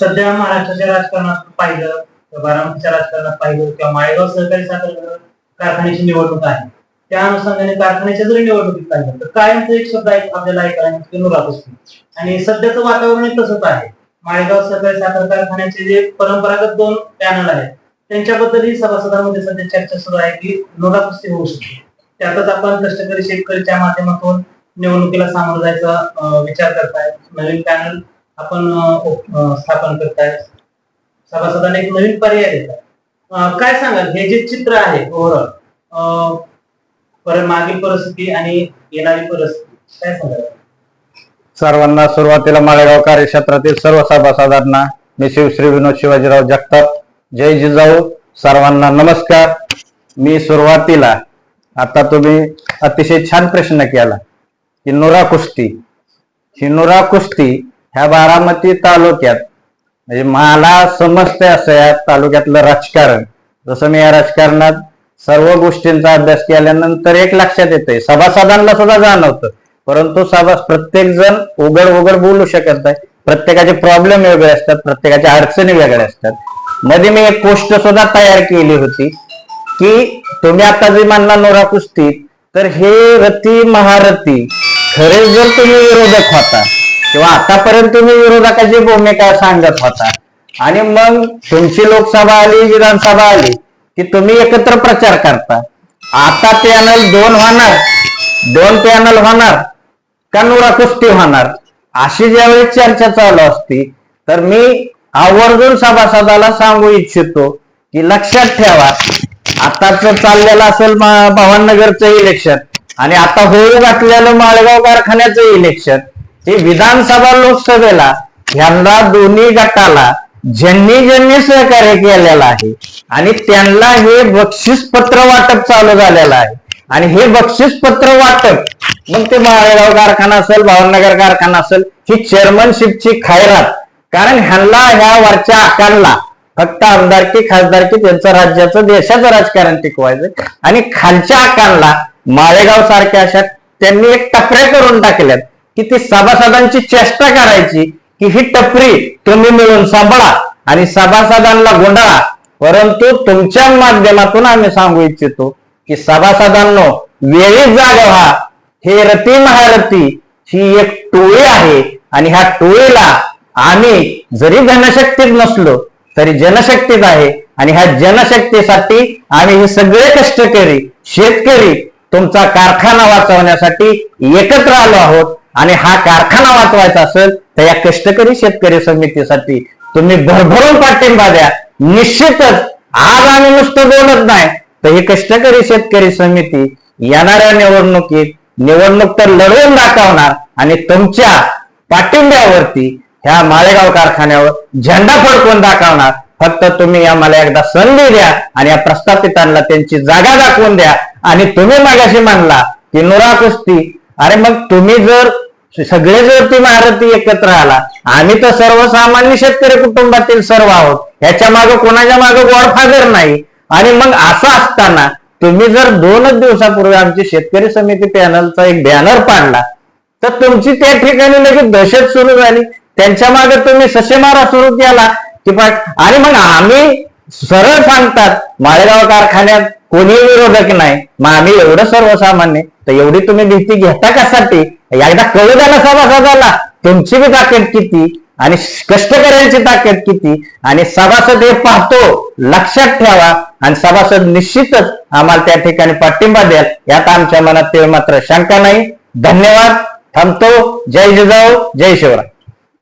सध्या महाराष्ट्राच्या राजकारणात पाहिलं बारामतीच्या राजकारणात पाहिलं किंवा माळेगाव सहकारी साखर कारखान्याची निवडणूक आहे. त्या अनुषंगाने कारखान्याच्या जरी निवडणुकीत पाहिलं तर कायमच एक शब्द आहे आपल्याला ऐकायला मिळतो की आणि सध्याचं वातावरण तसंच आहे. माळेगाव सहकारी साखर कारखान्याचे जे परंपरागत दोन पॅनल आहेत त्यांच्याबद्दलही सभासदांमध्ये सध्या चर्चा सुरू आहे की नुराकुस्ती होऊ शकते. त्यातच आपण कष्टकरी शेतकरीच्या माध्यमातून निवडणुकीला सामोरं जायचा विचार करताय नवीन पॅनल आपण स्थापन करताय. सभासदांना एक नवीन पर्याय देतात काय सांगाल? हे जे चित्र आहे ओव्हरऑल परत मागील परिस्थिती आणि येणारी परिस्थिती काय सांगाल? सर्वांना सुरुवातीला माळेगाव कार्यक्षेत्रातील सर्व सभासदांना मी शिवश्री विनोद शिवाजीराव जगताप जय जिजाऊ सर्वांना नमस्कार. मी सुरुवातीला आता तुम्ही अतिशय छान प्रश्न केला की नुरा कुस्ती. ही नुरा कुस्ती ह्या बारामती तालुक्यात म्हणजे मला समजते असं या तालुक्यातलं राजकारण. जसं मी या राजकारणात सर्व गोष्टींचा अभ्यास केल्यानंतर एक लक्षात येतंय सभासदांना सुद्धा जाणवतं. परंतु सभा प्रत्येक जण उघड उघड बोलू शकत नाही. प्रत्येकाचे प्रॉब्लेम वेगळे असतात प्रत्येकाच्या अडचणी वेगळ्या असतात. मध्ये मी एक पोस्ट सुद्धा तयार केली होती की तुम्ही आता जे मानला नोरा कुस्ती तर हे रती महारथी खरे जर तुम्ही विरोधक होता किंवा आतापर्यंत तुम्ही विरोधकाची भूमिका सांगत होता. आणि मग तुमची लोकसभा आली विधानसभा आली की तुम्ही एकत्र प्रचार करता. आता पॅनल दोन होणार. दोन पॅनल होणार. का नुरा कुस्ती होणार? अशी ज्यावेळी चर्चा चालू असती तर मी आवर्जून सभासदाला सांगू इच्छितो की लक्षात ठेवा आताच चाललेलं असेल भवाननगरचं इलेक्शन आणि आता होऊ घातलेलं माळगाव कारखान्याचं इलेक्शन हे विधानसभा लोकसभेला ह्यांना दोन्ही गटाला ज्यांनी ज्यांनी सहकार्य केलेलं आहे आणि त्यांना हे बक्षीस पत्र वाटप चालू झालेलं आहे. आणि हे बक्षीस पत्र वाटप मग ते माळेगाव कारखाना असेल भावनगर कारखाना असेल ही चेअरमनशिपची खायरात कारण ह्यांना ह्या वरच्या आकारला फक्त आमदारकी खासदारकी त्यांचं राज्याचं देशाचं राजकारण टिकवायचं आणि खालच्या आकारला माळेगाव सारख्या अशा त्यांनी एक टपऱ्या करून टाकल्यात. की ती सभासदांची चेष्टा करायची की ही टपरी तुम्ही मिळून सांभाळा आणि सभासदांना गोंधळा परंतु तुमच्या माध्यमातून आम्ही सांगू इच्छितो की सभासदांनो वेळीच जागा व्हा. हे रती महारथी ही एक टोळी आहे आणि ह्या टोळीला आम्ही जरी धनशक्तीत नसलो तरी जनशक्तीत आहे आणि ह्या जनशक्तीसाठी आम्ही हे सगळे कष्टकरी शेतकरी तुमचा कारखाना वाचवण्यासाठी एकत्र आलो आहोत. आणि हा कारखाना वाचवायचा असेल तर या कष्टकरी शेतकरी समितीसाठी तुम्ही भरभरून पाठिंबा द्या. निश्चितच आज आम्ही नुसतं बोलत नाही तर ही कष्टकरी शेतकरी समिती येणाऱ्या निवडणुकीत निवडणूक तर लढवून दाखवणार आणि तुमच्या पाठिंब्यावरती ह्या माळेगाव कारखान्यावर झेंडा फडकून दाखवणार. फक्त तुम्ही आम्हाला एकदा संधी द्या आणि या प्रस्थापितांना त्यांची जागा दाखवून द्या. आणि तुम्ही मागाशी मानला की नुरा कुस्ती अरे मग तुम्ही जर सगळे जर ती आरती एकत्र आला आम्ही तर सर्वसामान्य शेतकरी कुटुंबातील सर्व आहोत. ह्याच्या मागे कोणाच्या मागे गॉडफादर नाही. आणि मग असं असताना तुम्ही जर दोनच दिवसापूर्वी आमची शेतकरी समिती पॅनलचा एक बॅनर पाडला तर तुमची त्या ठिकाणी लगेच दहशत सुरू झाली. त्यांच्या मागे तुम्ही ससेमारा सुरू केला. की आणि मग आम्ही सरळ सांगतात माळेगाव कारखान्यात कोणी विरोधक नाही. मग आम्ही एवढं सर्वसामान्य तर एवढी तुम्ही भीती घेता कशासाठी? एकदा कळू द्या सभासदाला तुमची बी ताकद किती आणि कष्टकऱ्यांची ताकद किती? आणि सभासद हे पाहतो लक्षात ठेवा आणि सभासद निश्चितच आम्हाला त्या ठिकाणी पाठिंबा द्याल. यात आमच्या मनात ते मात्र शंका नाही. धन्यवाद. थांबतो. जय जिजाऊ. जय शिवराय.